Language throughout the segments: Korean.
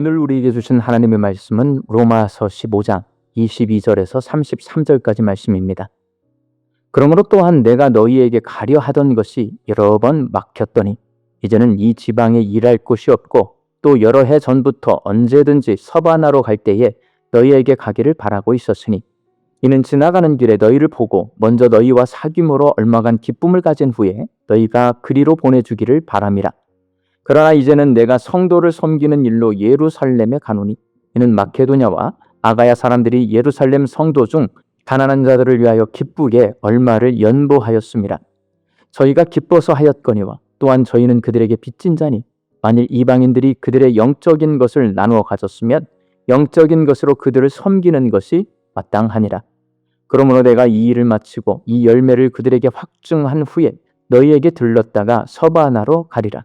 오늘 우리에게 주신 하나님의 말씀은 로마서 15장 22절에서 33절까지 말씀입니다. 그러므로 또한 내가 너희에게 가려 하던 것이 여러 번 막혔더니 이제는 이 지방에 일할 곳이 없고 또 여러 해 전부터 언제든지 서바나로 갈 때에 너희에게 가기를 바라고 있었으니 이는 지나가는 길에 너희를 보고 먼저 너희와 사귐으로 얼마간 기쁨을 가진 후에 너희가 그리로 보내주기를 바람이라. 그러나 이제는 내가 성도를 섬기는 일로 예루살렘에 가노니 이는 마케도냐와 아가야 사람들이 예루살렘 성도 중 가난한 자들을 위하여 기쁘게 얼마를 연보하였습니다. 저희가 기뻐서 하였거니와 또한 저희는 그들에게 빚진 자니 만일 이방인들이 그들의 영적인 것을 나누어 가졌으면 영적인 것으로 그들을 섬기는 것이 마땅하니라. 그러므로 내가 이 일을 마치고 이 열매를 그들에게 확증한 후에 너희에게 들렀다가 서바나로 가리라.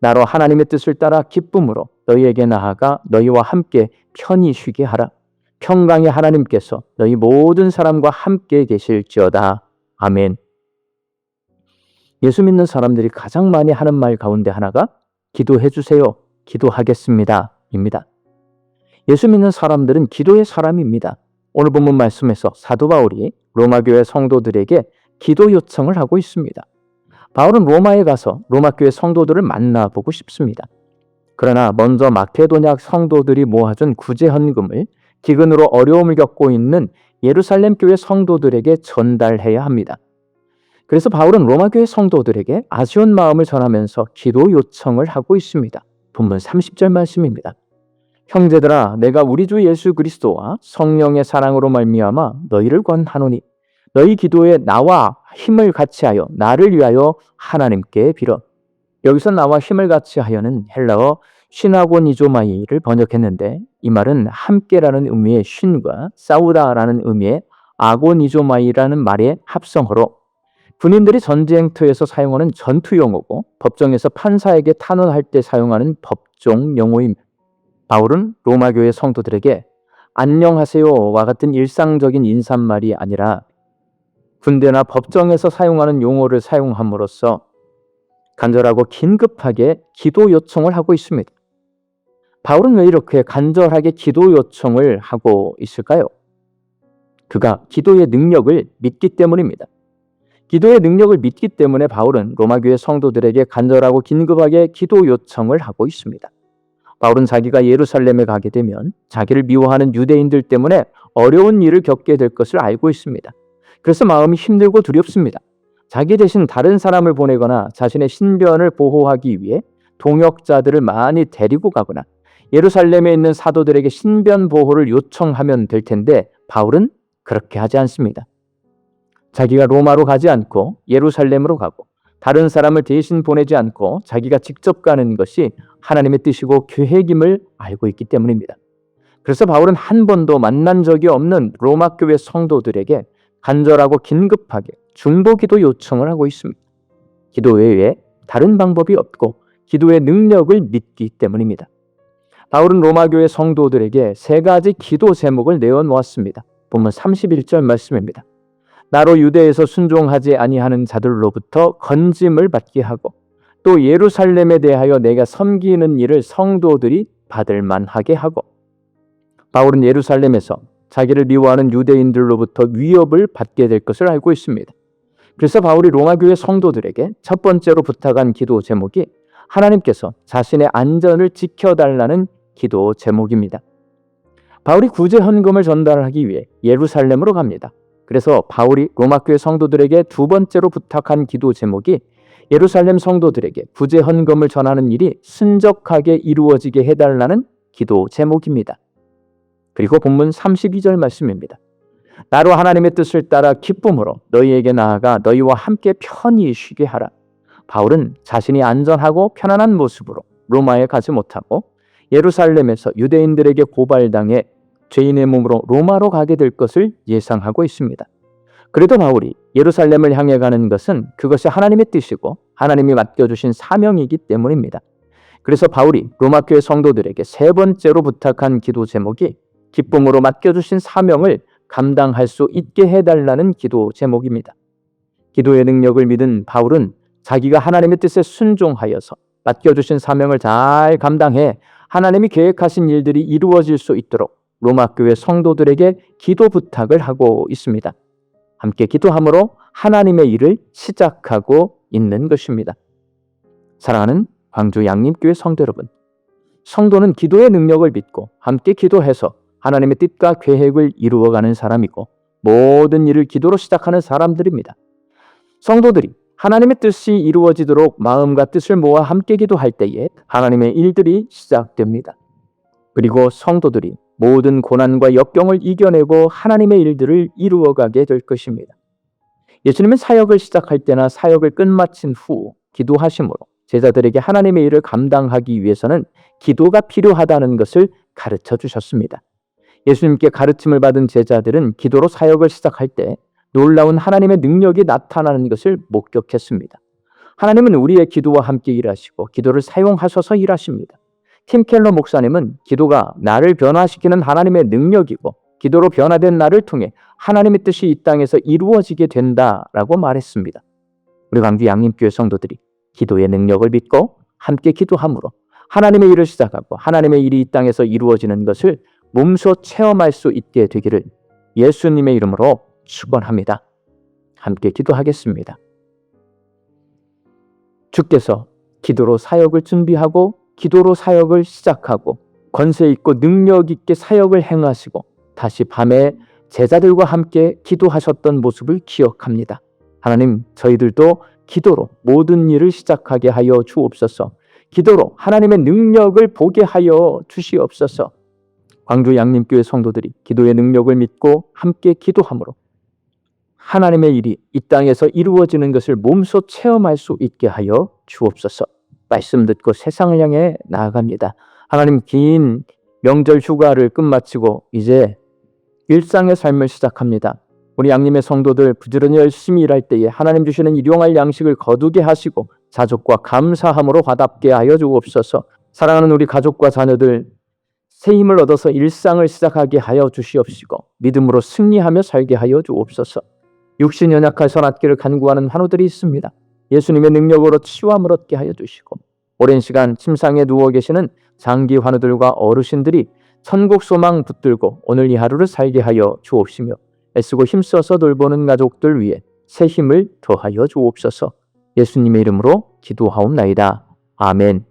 나로 하나님의 뜻을 따라 기쁨으로 너희에게 나아가 너희와 함께 편히 쉬게 하라. 평강의 하나님께서 너희 모든 사람과 함께 계실지어다. 아멘. 예수 믿는 사람들이 가장 많이 하는 말 가운데 하나가 기도해 주세요. 기도하겠습니다. 입니다. 예수 믿는 사람들은 기도의 사람입니다. 오늘 본문 말씀에서 사도 바울이 로마 교회 성도들에게 기도 요청을 하고 있습니다. 바울은 로마에 가서 로마 교회 성도들을 만나보고 싶습니다. 그러나 먼저 마케도냐 성도들이 모아준 구제 헌금을 기근으로 어려움을 겪고 있는 예루살렘 교회 성도들에게 전달해야 합니다. 그래서 바울은 로마 교회 성도들에게 아쉬운 마음을 전하면서 기도 요청을 하고 있습니다. 본문 30절 말씀입니다. 형제들아 내가 우리 주 예수 그리스도와 성령의 사랑으로 말미암아 너희를 권하노니 너희 기도에 나와 힘을 같이 하여 나를 위하여 하나님께 빌어. 여기서 나와 힘을 같이 하여는 헬라어 쉰하고니조마이를 번역했는데 이 말은 함께라는 의미의 쉰과 싸우다라는 의미의 아고니조마이라는 말의 합성어로 군인들이 전쟁터에서 사용하는 전투 용어고 법정에서 판사에게 탄원할 때 사용하는 법정 용어입니다. 바울은 로마 교회 성도들에게 안녕하세요와 같은 일상적인 인사말이 아니라 군대나 법정에서 사용하는 용어를 사용함으로써 간절하고 긴급하게 기도 요청을 하고 있습니다. 바울은 왜 이렇게 간절하게 기도 요청을 하고 있을까요? 그가 기도의 능력을 믿기 때문입니다. 기도의 능력을 믿기 때문에 바울은 로마교회 성도들에게 간절하고 긴급하게 기도 요청을 하고 있습니다. 바울은 자기가 예루살렘에 가게 되면 자기를 미워하는 유대인들 때문에 어려운 일을 겪게 될 것을 알고 있습니다. 그래서 마음이 힘들고 두렵습니다. 자기 대신 다른 사람을 보내거나 자신의 신변을 보호하기 위해 동역자들을 많이 데리고 가거나 예루살렘에 있는 사도들에게 신변 보호를 요청하면 될 텐데 바울은 그렇게 하지 않습니다. 자기가 로마로 가지 않고 예루살렘으로 가고 다른 사람을 대신 보내지 않고 자기가 직접 가는 것이 하나님의 뜻이고 계획임을 알고 있기 때문입니다. 그래서 바울은 한 번도 만난 적이 없는 로마 교회 성도들에게 간절하고 긴급하게 중보기도 요청을 하고 있습니다. 기도 외에 다른 방법이 없고 기도의 능력을 믿기 때문입니다. 바울은 로마 교회 성도들에게 세 가지 기도 제목을 내어 놓았습니다. 보면 31절 말씀입니다. 나로 유대에서 순종하지 아니하는 자들로부터 건짐을 받게 하고 또 예루살렘에 대하여 내가 섬기는 일을 성도들이 받을 만하게 하고 바울은 예루살렘에서 자기를 미워하는 유대인들로부터 위협을 받게 될 것을 알고 있습니다. 그래서 바울이 로마 교회 성도들에게 첫 번째로 부탁한 기도 제목이 하나님께서 자신의 안전을 지켜달라는 기도 제목입니다. 바울이 구제 헌금을 전달하기 위해 예루살렘으로 갑니다. 그래서 바울이 로마 교회 성도들에게 두 번째로 부탁한 기도 제목이 예루살렘 성도들에게 구제 헌금을 전하는 일이 순적하게 이루어지게 해달라는 기도 제목입니다. 그리고 본문 32절 말씀입니다. 나로 하나님의 뜻을 따라 기쁨으로 너희에게 나아가 너희와 함께 편히 쉬게 하라. 바울은 자신이 안전하고 편안한 모습으로 로마에 가지 못하고 예루살렘에서 유대인들에게 고발당해 죄인의 몸으로 로마로 가게 될 것을 예상하고 있습니다. 그래도 바울이 예루살렘을 향해 가는 것은 그것이 하나님의 뜻이고 하나님이 맡겨주신 사명이기 때문입니다. 그래서 바울이 로마 교회 성도들에게 세 번째로 부탁한 기도 제목이 기쁨으로 맡겨주신 사명을 감당할 수 있게 해달라는 기도 제목입니다. 기도의 능력을 믿은 바울은 자기가 하나님의 뜻에 순종하여서 맡겨주신 사명을 잘 감당해 하나님이 계획하신 일들이 이루어질 수 있도록 로마 교회 성도들에게 기도 부탁을 하고 있습니다. 함께 기도함으로 하나님의 일을 시작하고 있는 것입니다. 사랑하는 광주 양림교회 성도 여러분, 성도는 기도의 능력을 믿고 함께 기도해서 하나님의 뜻과 계획을 이루어가는 사람이고 모든 일을 기도로 시작하는 사람들입니다. 성도들이 하나님의 뜻이 이루어지도록 마음과 뜻을 모아 함께 기도할 때에 하나님의 일들이 시작됩니다. 그리고 성도들이 모든 고난과 역경을 이겨내고 하나님의 일들을 이루어가게 될 것입니다. 예수님은 사역을 시작할 때나 사역을 끝마친 후 기도하심으로 제자들에게 하나님의 일을 감당하기 위해서는 기도가 필요하다는 것을 가르쳐 주셨습니다. 예수님께 가르침을 받은 제자들은 기도로 사역을 시작할 때 놀라운 하나님의 능력이 나타나는 것을 목격했습니다. 하나님은 우리의 기도와 함께 일하시고 기도를 사용하셔서 일하십니다. 팀 켈러 목사님은 기도가 나를 변화시키는 하나님의 능력이고 기도로 변화된 나를 통해 하나님의 뜻이 이 땅에서 이루어지게 된다라고 말했습니다. 우리 광주 양림교회 성도들이 기도의 능력을 믿고 함께 기도함으로 하나님의 일을 시작하고 하나님의 일이 이 땅에서 이루어지는 것을 몸소 체험할 수 있게 되기를 예수님의 이름으로 축원합니다. 함께 기도하겠습니다. 주께서 기도로 사역을 준비하고 기도로 사역을 시작하고 권세 있고 능력 있게 사역을 행하시고 다시 밤에 제자들과 함께 기도하셨던 모습을 기억합니다. 하나님, 저희들도 기도로 모든 일을 시작하게 하여 주옵소서. 기도로 하나님의 능력을 보게 하여 주시옵소서. 광주 양림교회 성도들이 기도의 능력을 믿고 함께 기도함으로 하나님의 일이 이 땅에서 이루어지는 것을 몸소 체험할 수 있게 하여 주옵소서. 말씀 듣고 세상을 향해 나아갑니다. 하나님 긴 명절 휴가를 끝마치고 이제 일상의 삶을 시작합니다. 우리 양님의 성도들 부지런히 열심히 일할 때에 하나님 주시는 일용할 양식을 거두게 하시고 자족과 감사함으로 화답게 하여 주옵소서. 사랑하는 우리 가족과 자녀들 새 힘을 얻어서 일상을 시작하게 하여 주시옵시고 믿음으로 승리하며 살게 하여 주옵소서. 육신 연약할 선악기를 간구하는 환우들이 있습니다. 예수님의 능력으로 치유함을 얻게 하여 주시고 오랜 시간 침상에 누워 계시는 장기 환우들과 어르신들이 천국 소망 붙들고 오늘 이 하루를 살게 하여 주옵시며 애쓰고 힘써서 돌보는 가족들 위해 새 힘을 더하여 주옵소서 예수님의 이름으로 기도하옵나이다. 아멘.